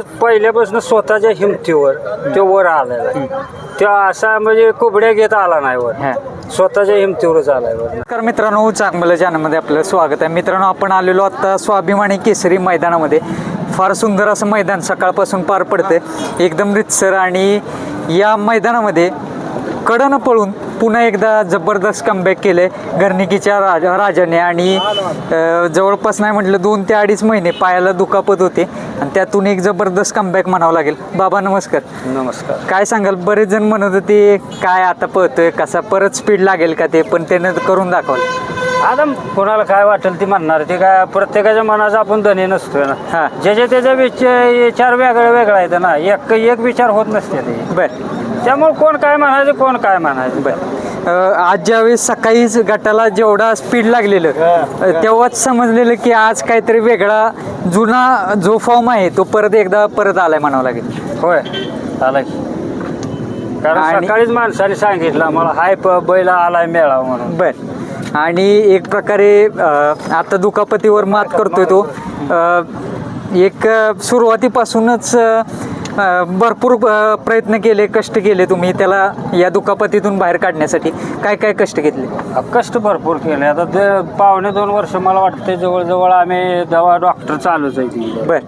पहिल्यापासून स्वतःच्या हिमतीवर तो वर आलेला तो असा म्हणजे कुबड्या घेत आला नाही वर. हा. स्वतःच्या हिमतीवरच आलाय वर. नमस्कार मित्रांनो चांगलं चॅनलमध्ये आपलं स्वागत आहे. मित्रांनो आपण आलेलो आता स्वाभिमानी केसरी मैदानामध्ये. फार सुंदर असं मैदान सकाळपासून पार पडते एकदम रितसर आणि या मैदानामध्ये कडनं पळून पुन्हा एकदा जबरदस्त कमबॅक केले घरनिकीच्या राजा राजाने. आणि अं, जवळपास नाही म्हटलं दोन ते अडीच महिने पायाला दुखापत होते. आणि त्यातून एक जबरदस्त कमबॅक म्हणावं लागेल. बाबा नमस्कार. नमस्कार. काय सांगाल? बरेच जण म्हणत होते काय आता पळतोय? कसा परत स्पीड लागेल का ते? पण त्यानं करून दाखवलं. आता कोणाला काय वाटेल ती म्हणणार. ते काय प्रत्येकाच्या मनाचा आपण धनी नसतोय हा. ना ज्याच्या त्याच्या विचार वेगळा वेगळा आहेत ना एक एक विचार होत नसते ते. बर. त्यामुळे कोण काय म्हणायचं कोण काय म्हणायचं. बर. आज ज्यावेळेस सकाळीच गटाला जेवढा स्पीड लागलेलं तेव्हाच समजलेलं की आज काहीतरी वेगळा जुना जो फॉर्म आहे तो परत एकदा परत आलाय म्हणावं लागेल. होय. आलाय. कारण आणि- सकाळीच माणसाने सांगितलं मला हाय प बैल आलाय मेळा म्हणून. बर. आणि एक प्रकारे अं, आता दुखापतीवर मात करतोय तो. अं, एक अं, सुरुवातीपासूनच अं, भरपूर प्रयत्न केले कष्ट केले तुम्ही त्याला या दुखापतीतून बाहेर काढण्यासाठी. काय काय कष्ट घेतले? कष्ट भरपूर केले. आता ते पावणे दोन वर्ष मला वाटतं जवळजवळ आम्ही दवा डॉक्टर चालूच आहे. बर.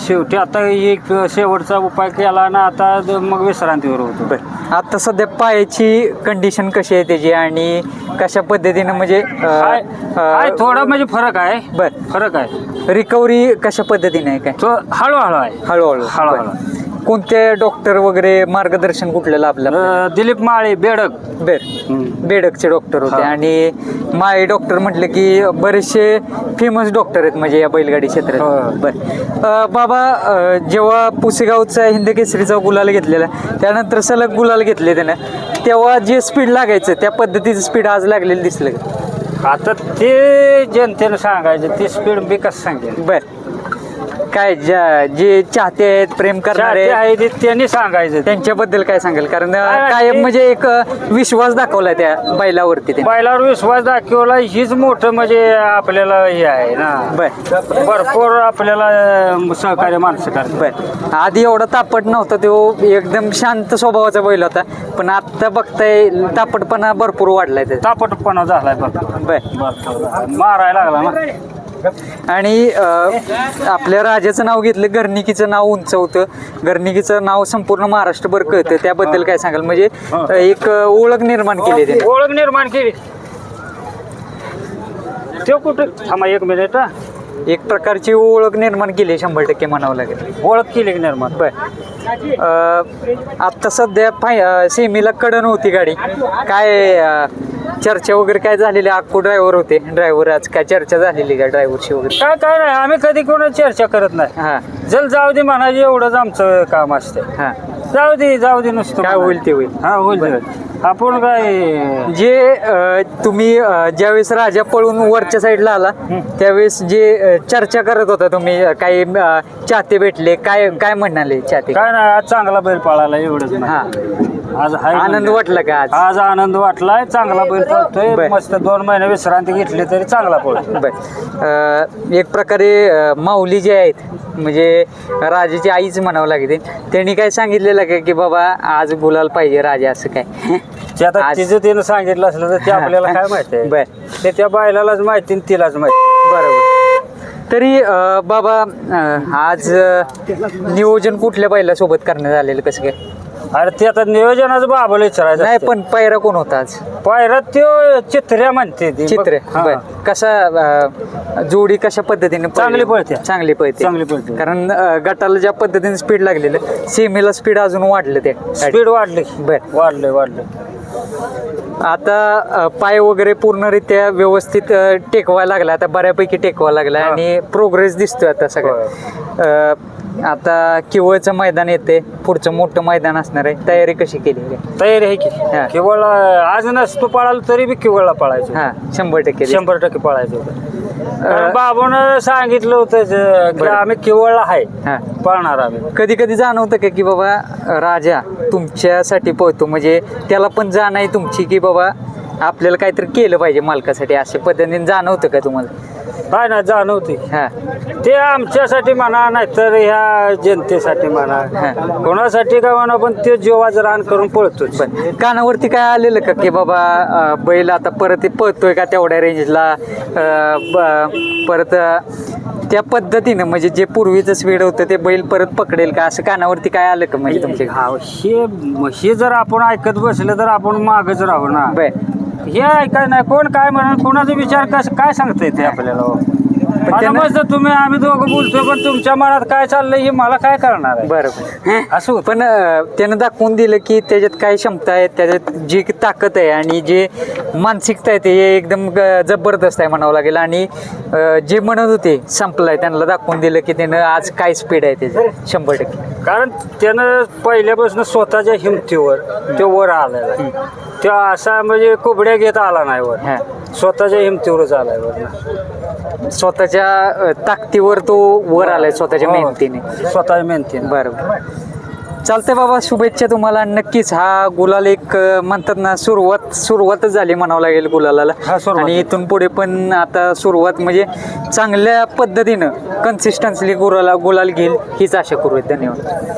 शेवटी आता एक शेवटचा उपाय केला ना आता द- मग विश्रांतीवर होतो. बर. आता सध्या पायाची कंडिशन कशी आहे त्याची आणि कशा पद्धतीनं म्हणजे थोडा म्हणजे फरक आहे. बर. फरक आहे. रिकव्हरी कशा पद्धतीने आहे काय? तो हळूहळू आहे. हळूहळू. हळूहळू. बर. कोणत्या डॉक्टर वगैरे मार्गदर्शन कुठलं लाभलं अं, दिलीप माळी बेडक. बर बेडकचे डॉक्टर होते हा. आणि माय डॉक्टर म्हटलं की बरेचसे फेमस डॉक्टर आहेत म्हणजे या बैलगाडी हो. क्षेत्रात बर. अं, बाबा अं, जेव्हा पुसेगावचा हिंद केसरीचा गुलाल घेतलेला त्यानंतर सलग गुलाल घेतले त्यानं. तेव्हा जे स्पीड लागायचं त्या पद्धतीचं स्पीड आज लागलेलं दिसलं. का? आता ते जनतेनं सांगायचं ते स्पीड मी कसं सांगेल बर. काय ज्या जे चाहते आहेत प्रेम करणारे चाहते आहे त्यांनी सांगायचं. त्यांच्याबद्दल काय सांगाल? कारण अं, कायम म्हणजे एक अं, विश्वास दाखवला त्या बैलावरती ते बैलावर विश्वास दाखवला हीच मोठं म्हणजे आपल्याला हे आहे ना. बर. भरपूर आपल्याला अं, सहकार्य माणसं करतात. बर. आधी एवढा तापट नव्हता तो एकदम शांत स्वभावाचा बैल होता. पण आता बघताय तापटपणा भरपूर वाढलाय त्याचा. तापटपणा झालाय बघ. बर. मारायला लागला ना. आणि आपल्या राजाचं नाव घेतलं गर्निकीचं नाव उंचवतं गर्निकीचं नाव संपूर्ण महाराष्ट्रभर कळतं. त्याबद्दल काय सांगाल? म्हणजे एक ओळख निर्माण केली ओळख निर्माण केली. तो कुठं? थांबा एक मिनिट एक प्रकारची ओळख निर्माण केली शंभर टक्के म्हणावं लागेल. ओळख केली निर्माण. बर. अं, आता सध्या फाय सेमीला कडन होती गाडी. काय चर्चा वगैरे काय झालेली? अक्कू ड्रायव्हर होते. ड्रायव्हर आज काय चर्चा झालेली का ड्रायव्हरची वगैरे? काय काय नाही. आम्ही कधी कोणाची चर्चा करत नाही. हां. जल जाऊ दे म्हणायचे एवढंच आमचं काम असतं हां. जाऊ दे जाऊ दे नुसतं काय होईल ते होईल. हा होईल ते होईल. आपण काय जे अं, तुम्ही अं, ज्यावेळेस राजा पळून वरच्या साईडला आला त्यावेळेस जे अं, चर्चा करत होता तुम्ही अं, काही अं, चाहते भेटले काय काय म्हणाले चाहते? काय नाही आज चांगला बैल पळाला एवढंच हा. आज हाय आनंद म्हणजे. वाटला का आज? आज आनंद वाटलाय चांगला बैल पळतोय. बर. मस्त दोन महिने विश्रांती घेतली तरी चांगला पळतो बर. अं, एक प्रकारे अं, माऊली जे आहेत म्हणजे राजाची आईच म्हणावं लागते त्यांनी काय सांगितलेलं का की बाबा आज गुलाल पाहिजे राजा असं काय? ते आता आज- तिचं तिनं सांगितलं असलं तर ते आपल्याला काय माहिती बर. आहे ते त्या बायलालाच माहिती आणि तिलाच माहिती. बरोबर. तरी अं, बाबा अं, आज अं, नियोजन कुठल्या बैला सोबत करण्यात आलेलं कसं काय? अरे ते आता नियोजनाचं बाबाला विचारायचं नाही. पण पायरा कोण होता आज पायऱ्यात त्यो चित्र्या म्हणते ती चित्र हा. बर कसा अं, जोडी कशा पद्धतीने चांगली? पळते. चांगली पळते चांगली पळते. कारण अं, गटाला ज्या पद्धतीने स्पीड लागलेलं सेमीला स्पीड अजून वाढलं ते स्पीड वाढली बर. वाढले वाढले आता अ, पाय वगैरे पूर्णरित्या व्यवस्थित अ, टेकवायला लागला आता बऱ्यापैकी टेकवा लागला. आणि प्रोग्रेस दिसतोय आता सगळं अ, आता किवळचं मैदान येते. पुढचं मोठं मैदान असणार आहे. तयारी कशी केली? तयारी आहे की. हा. केवळ आज नसतो पळाला तरी बी केवळला पळायचं. हा शंभर टक्के शंभर टक्के पळायचं होतं. बाबून सांगितलं होतं जे- की बरं. आम्ही केवळला आहे. हा. पळणार आम्ही. कधी कधी जाणवतं का की बाबा राजा तुमच्यासाठी पोहतो म्हणजे त्याला पण जाण आहे तुमची की बाबा आपल्याला काहीतरी केलं पाहिजे मालकासाठी अशा पद्धतीने जाणवतं का तुम्हाला? काय ना जाणवते. हा. ते आमच्यासाठी म्हणा नाहीतर ह्या जनतेसाठी म्हणा. हा. कोणासाठी का म्हणा पण ते जीवाचं रान करून पळतोच. पण कानावरती काय आलेलं का की बाबा अं, बैल आता परत ते पळतोय का तेवढ्या रेंजला परत अं, त्या पद्धतीनं म्हणजे जे पूर्वीचं स्पीड होतं ते बैल परत पकडेल का? असं कानावरती काय आलं का म्हणजे तुमच्या? हा, हे हे जर आपण ऐकत बसलं तर आपण मागच राहू ना. बर. हे ऐकाय नाही कोण काय म्हणा कोणाचा विचार कसं काय सांगता येते आपल्याला? हो? आता त्यांना- मस्त तुम्ही आम्ही दोघं बोलतोय पण तुमच्या मनात काय चाललंय हे मला काय करणार आहे? बरं असं होतं. पण अं, त्यानं दाखवून दिलं की त्याच्यात काय क्षमता आहे त्याच्यात जी ताकद आहे आणि जे मानसिकता आहे ते एकदम ग- जबरदस्त आहे म्हणावं लागेल. आणि अं, जे म्हणत होते संपलंय त्यांना दाखवून दिलं की त्यानं आज काय स्पीड आहे त्याचं. शंभर टक्के. कारण त्यानं पहिल्यापासून स्वतःच्या हिमतीवर तो वर आलेला आहे. तो असा म्हणजे कोबड्या घेत आला नाही वर. हा. स्वतःच्या हिमतीवरच आलाय वर स्वतःच्या अं, ताकदीवर तो वर आलाय स्वतःच्या हो. मेहनतीने. स्वतः मेहनतीनं. बरं चालतंय बाबा शुभेच्छा तुम्हाला. नक्कीच हा गुलाल एक अं, म्हणतात ना सुरुवात सुरुवातच झाली म्हणावं लागेल गुलालाला. हा, सुरुवात. आणि इथून पुढे पण आता सुरुवात म्हणजे चांगल्या पद्धतीनं कन्सिस्टन्सली गुलाला गुलाल घेईल हीच आशा करूयात धन्यवाद.